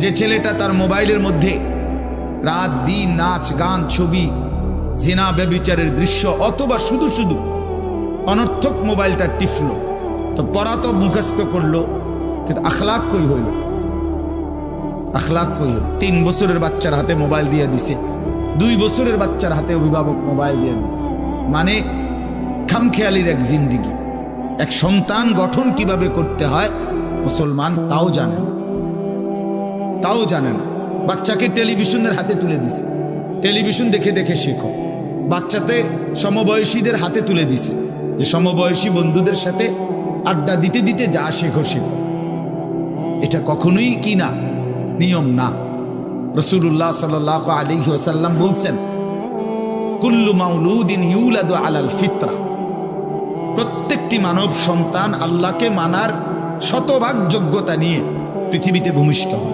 যে ছেলেটা তার মোবাইলের মধ্যে রাত, দিন, নাচ, গান, ছবি, জেনা, ব্যবিচারের দৃশ্য অথবা শুধু শুধু অনর্থক মোবাইলটা টিফলো তো পড়া তো মুখস্থ করল, কিন্তু আখলাক কই হইল? আখলাক কই হইল? তিন বছরের বাচ্চার হাতে মোবাইল দিয়ে দিছে, দুই বছরের বাচ্চার হাতে অভিভাবক মোবাইল দিয়ে দিছে। মানে খামখেয়ালির এক জিন্দিগি, এক সন্তান গঠন কীভাবে করতে হয়, মুসলমান তাও জানে না। তাও জানে না। বাচ্চাকে টেলিভিশনের হাতে তুলে দিছে। টেলিভিশন দেখে দেখে শেখো। বাচ্চাতে সমবয়সীদের হাতে তুলে দিছে যে সমবয়সী বন্ধুদের সাথে আড্ডা দিতে দিতে যা শেখো শেখো। এটা কখনোই কি না? নিয়ম না। রসুল্লাহ সাল আলী ওসাল্লাম বলছেন, কুল্লু মাউলুদিন ইউলাদু আলাল ফিতরা। প্রত্যেকটি মানব সন্তান আল্লাহকে মানার শতভাগ যোগ্যতা নিয়ে পৃথিবীতে ভূমিষ্ঠ হয়।